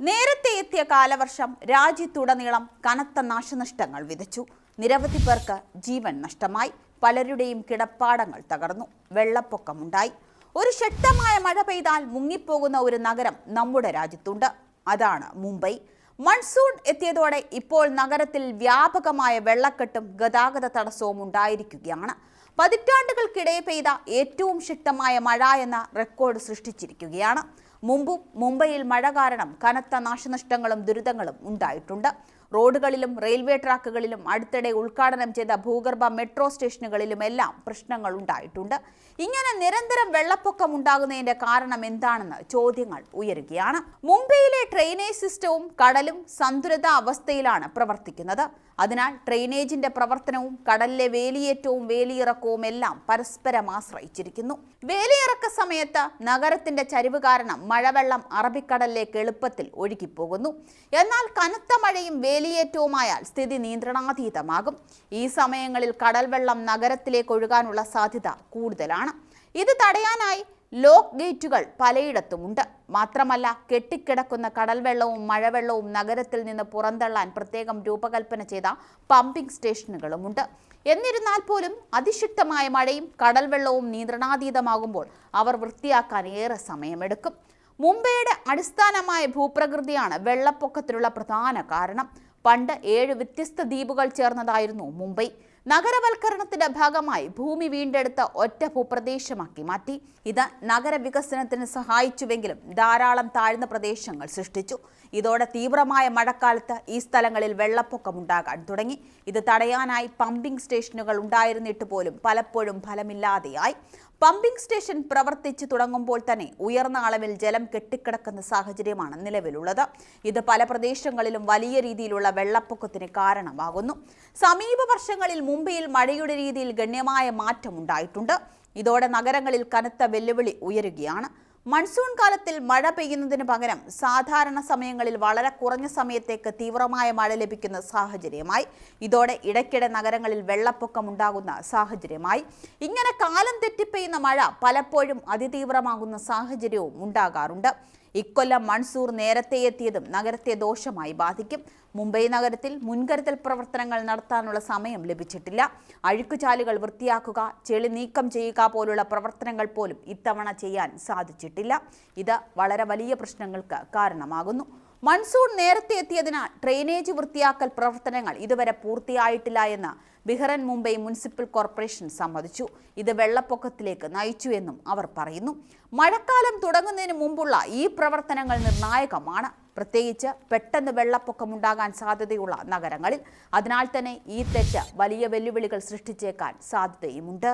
നേരത്തെ എത്തിയ കാലവർഷം രാജ്യത്തുടനീളം കനത്ത നാശനഷ്ടങ്ങൾ വിതച്ചു. നിരവധി പേർക്ക് ജീവൻ നഷ്ടമായി. പലരുടെയും കിടപ്പാടങ്ങൾ തകർന്നു. വെള്ളപ്പൊക്കമുണ്ടായി. ഒരു ശക്തമായ മഴ പെയ്താൽ മുങ്ങിപ്പോകുന്ന ഒരു നഗരം നമ്മുടെ രാജ്യത്തുണ്ട്. അതാണ് മുംബൈ. മൺസൂൺ എത്തിയതോടെ ഇപ്പോൾ നഗരത്തിൽ വ്യാപകമായ വെള്ളക്കെട്ടും ഗതാഗത തടസ്സവും ഉണ്ടായിരിക്കുകയാണ്. പതിറ്റാണ്ടുകൾക്കിടെ പെയ്ത ഏറ്റവും ശക്തമായ മഴ എന്ന റെക്കോർഡ് സൃഷ്ടിച്ചിരിക്കുകയാണ്. മുമ്പും മുംബൈയിൽ മഴ കാരണം കനത്ത നാശനഷ്ടങ്ങളും ദുരിതങ്ങളും ഉണ്ടായിട്ടുണ്ട്. റോഡുകളിലും റെയിൽവേ ട്രാക്കുകളിലും അടുത്തിടെ ഉദ്ഘാടനം ചെയ്ത ഭൂഗർഭ മെട്രോ സ്റ്റേഷനുകളിലും എല്ലാം പ്രശ്നങ്ങൾ ഉണ്ടായിട്ടുണ്ട്. ഇങ്ങനെ നിരന്തരം വെള്ളപ്പൊക്കം ഉണ്ടാകുന്നതിന്റെ കാരണം എന്താണെന്ന് ചോദ്യങ്ങൾ ഉയരുകയാണ്. മുംബൈയിലെ ഡ്രെയിനേജ് സിസ്റ്റവും കടലും സന്തുലിത അവസ്ഥയിലാണ് പ്രവർത്തിക്കുന്നത്. അതിനാൽ ഡ്രെയിനേജിന്റെ പ്രവർത്തനവും കടലിലെ വേലിയേറ്റവും വേലിയിറക്കവും എല്ലാം പരസ്പരം ആശ്രയിച്ചിരിക്കുന്നു. വേലിയിറക്ക സമയത്ത് നഗരത്തിന്റെ ചരിവ് കാരണം മഴവെള്ളം അറബിക്കടലിലേക്ക് എളുപ്പത്തിൽ ഒഴുകിപ്പോകുന്നു. എന്നാൽ കനത്ത മഴയും വേലിയേറ്റവുമായാൽ സ്ഥിതി നിയന്ത്രണാതീതമാകും. ഈ സമയങ്ങളിൽ കടൽവെള്ളം നഗരത്തിലേക്ക് ഒഴുകാനുള്ള സാധ്യത കൂടുതലാണ്. ഇത് തടയാനായി ലോക്ക് ഗേറ്റുകൾ പലയിടത്തുമുണ്ട്. മാത്രമല്ല കെട്ടിക്കിടക്കുന്ന കടൽവെള്ളവും മഴവെള്ളവും നഗരത്തിൽ നിന്ന് പുറന്തള്ളാൻ പ്രത്യേകം രൂപകൽപ്പന ചെയ്ത പമ്പിംഗ് സ്റ്റേഷനുകളുമുണ്ട്. എന്നിരുന്നാൽ പോലും അതിശക്തമായ മഴയും കടൽവെള്ളവും നിയന്ത്രണാതീതമാകുമ്പോൾ അവർ വൃത്തിയാക്കാൻ ഏറെ സമയമെടുക്കും. മുംബൈയുടെ അടിസ്ഥാനമായ ഭൂപ്രകൃതിയാണ് വെള്ളപ്പൊക്കത്തിനുള്ള പ്രധാന കാരണം. പണ്ട് ഏഴ് വ്യത്യസ്ത ദ്വീപുകൾ ചേർന്നതായിരുന്നു മുംബൈ. നഗരവൽക്കരണത്തിന്റെ ഭാഗമായി ഭൂമി വീണ്ടെടുത്ത ഒറ്റ ഭൂപ്രദേശമാക്കി മാറ്റി. ഇത് നഗരവികസനത്തിന് സഹായിച്ചുവെങ്കിലും ധാരാളം താഴ്ന്ന പ്രദേശങ്ങൾ സൃഷ്ടിച്ചു. ഇതോടെ തീവ്രമായ മഴക്കാലത്ത് ഈ സ്ഥലങ്ങളിൽ വെള്ളപ്പൊക്കമുണ്ടാകാൻ തുടങ്ങി. ഇത് തടയാനായി പമ്പിംഗ് സ്റ്റേഷനുകൾ ഉണ്ടായിരുന്നിട്ട് പോലും പലപ്പോഴും ഫലമില്ലാതെയായി. പമ്പിംഗ് സ്റ്റേഷൻ പ്രവർത്തിച്ചു തുടങ്ങുമ്പോൾ തന്നെ ഉയർന്ന അളവിൽ ജലം കെട്ടിക്കിടക്കുന്ന സാഹചര്യമാണ് നിലവിലുള്ളത്. ഇത് പല പ്രദേശങ്ങളിലും വലിയ രീതിയിലുള്ള വെള്ളപ്പൊക്കത്തിന് കാരണമാകുന്നു. സമീപ വർഷങ്ങളിൽ മുംബൈയിൽ മഴയുടെ രീതിയിൽ ഗണ്യമായ മാറ്റമുണ്ടായിട്ടുണ്ട്. ഇതോടെ നഗരങ്ങളിൽ കനത്ത വെല്ലുവിളി ഉയരുകയാണ്. മൺസൂൺ കാലത്തിൽ മഴ പെയ്യുന്നതിന് പകരം സാധാരണ സമയങ്ങളിൽ വളരെ കുറഞ്ഞ സമയത്തേക്ക് തീവ്രമായ മഴ ലഭിക്കുന്ന സാഹചര്യമായി. ഇതോടെ ഇടയ്ക്കിടെ നഗരങ്ങളിൽ വെള്ളപ്പൊക്കം ഉണ്ടാകുന്ന സാഹചര്യമായി. ഇങ്ങനെ കാലം തെറ്റിപ്പെയ്യുന്ന മഴ പലപ്പോഴും അതിതീവ്രമാകുന്ന സാഹചര്യവും ഉണ്ടാകാറുണ്ട്. ഇക്കൊല്ലം മൺസൂർ നേരത്തെ എത്തിയതും നഗരത്തെ ദോഷമായി ബാധിക്കും. മുംബൈ നഗരത്തിൽ മുൻകരുതൽ പ്രവർത്തനങ്ങൾ നടത്താനുള്ള സമയം ലഭിച്ചിട്ടില്ല. അഴുക്കുചാലുകൾ വൃത്തിയാക്കുക ചെളി നീക്കം ചെയ്യുക പോലുള്ള പ്രവർത്തനങ്ങൾ പോലും ഇത്തവണ ചെയ്യാൻ സാധിച്ചിട്ടില്ല. ഇത് വളരെ വലിയ പ്രശ്നങ്ങൾക്ക് കാരണമാകുന്നു. മൺസൂൺ നേരത്തെ എത്തിയതിനാൽ ഡ്രെയിനേജ് വൃത്തിയാക്കൽ പ്രവർത്തനങ്ങൾ ഇതുവരെ പൂർത്തിയായിട്ടില്ല എന്ന് ബിഹറൻ മുംബൈ മുനിസിപ്പൽ കോർപ്പറേഷൻ സമ്മതിച്ചു. ഇത് വെള്ളപ്പൊക്കത്തിലേക്ക് നയിച്ചു എന്നും അവർ പറയുന്നു. മഴക്കാലം തുടങ്ങുന്നതിന് മുമ്പുള്ള ഈ പ്രവർത്തനങ്ങൾ നിർണായകമാണ്. പ്രത്യേകിച്ച് പെട്ടെന്ന് വെള്ളപ്പൊക്കമുണ്ടാകാൻ സാധ്യതയുള്ള നഗരങ്ങളിൽ. അതിനാൽ തന്നെ ഈ തെറ്റ് വലിയ വെല്ലുവിളികൾ സൃഷ്ടിച്ചേക്കാൻ സാധ്യതയുമുണ്ട്.